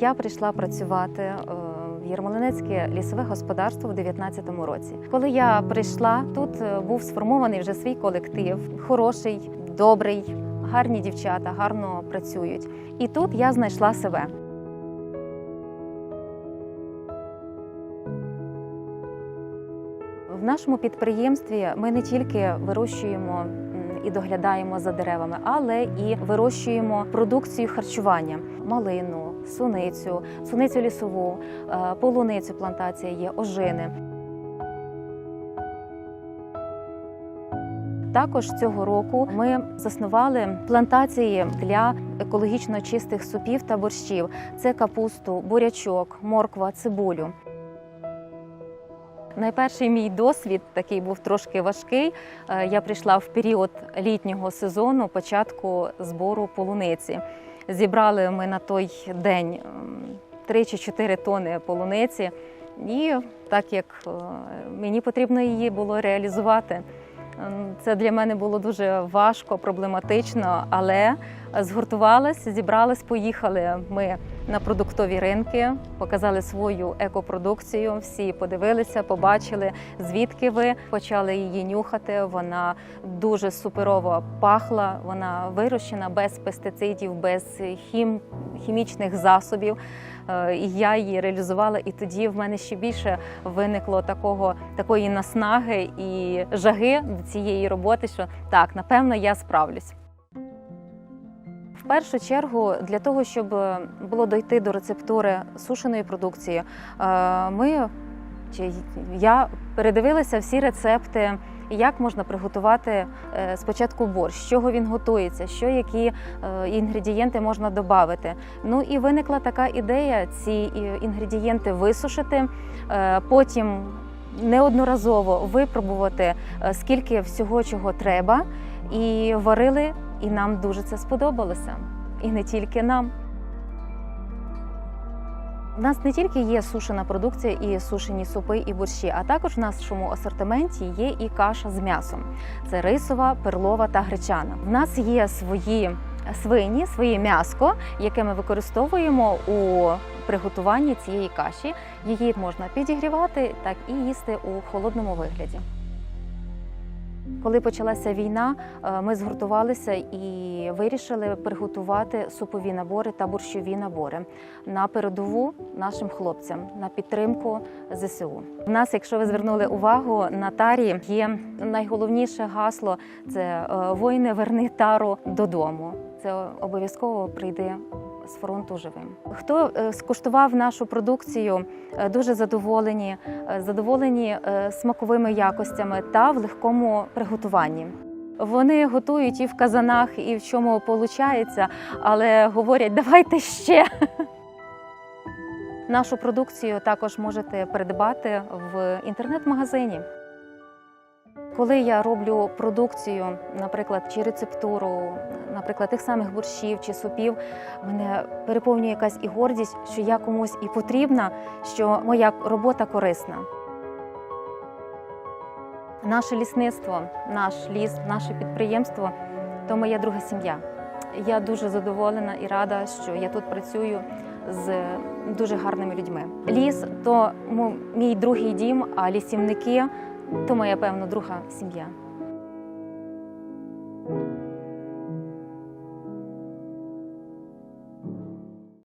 Я прийшла працювати е, в Єрмолинецьке лісове господарство в 2019 році. Коли я прийшла, тут е, був сформований вже свій колектив, хороший, добрий, гарні дівчата, гарно працюють. І тут я знайшла себе. В нашому підприємстві ми не тільки вирощуємо і доглядаємо за деревами, але і вирощуємо продукцію харчування: малину, суницю, суницю лісову, е, полуницю плантація є, ожини. Також цього року ми заснували плантації для екологічно чистих супів та борщів. Це капусту, бурячок, морква, цибулю. Найперший мій досвід такий був трошки важкий. Е, Я прийшла в період літнього сезону, початку збору полуниці. Зібрали ми на той день ем, 3 чи 4 тони полуниці, і так як е, мені потрібно її було реалізувати. Це для мене було дуже важко, проблематично, але згуртувалися, зібрались, поїхали ми на продуктові ринки, показали свою екопродукцію. Всі подивилися, побачили, звідки ви почали її нюхати. Вона дуже суперово пахла. Вона вирощена без пестицидів, без хім, хімічних засобів. Е, І я її реалізувала, і тоді в мене ще більше виникло такого такої наснаги і жаги цієї роботи, що так, напевно, я справлюсь. Першу чергу, для того, щоб було дойти до рецептури сушеної продукції, е, ми чи я передивилася всі рецепти, як можна приготувати е, спочатку борщ, з чого він готується, що які е, інгредієнти можна додати. Ну і виникла така ідея ці е, інгредієнти висушити, е, потім неодноразово випробувати, е, скільки всього чого треба, і варили, і нам дуже це сподобалося. І не тільки нам. У нас не тільки є сушена продукція і сушені супи і борщі, а також в нашому асортименті є і каша з м'ясом. Це рисова, перлова та гречана. В нас є свої свині, своє м'яско, яке ми використовуємо у приготуванні цієї каші. Її можна підігрівати, так і їсти у холодному вигляді. Коли почалася війна, е, ми згуртувалися і вирішили приготувати супові набори та борщові набори на передову нашим хлопцям на підтримку ЗСУ. У нас, якщо ви звернули увагу, на тарі є найголовніше гасло це е, воїни верни тару додому. Це обов'язково прийде з фронту живим. Хто е, скуштував нашу продукцію, е, дуже задоволені, е, задоволені смаковими якостями та в легкому приготуванні. Вони готують і в казанах, і в чому виходить, але говорять, давайте ще. Нашу продукцію також можете придбати в інтернет-магазині. Коли я роблю продукцію, наприклад, чи рецептуру, наприклад, тих самих борщів чи супів, мене переповнює якась і гордість, що я комусь і потрібна, що моя робота корисна. Наше лісництво, наш ліс, наше підприємство то моя друга сім'я. Я дуже задоволена і рада, що я тут працюю з дуже гарними людьми. Ліс то мій другий дім, а лісівники то моя певно друга сім'я.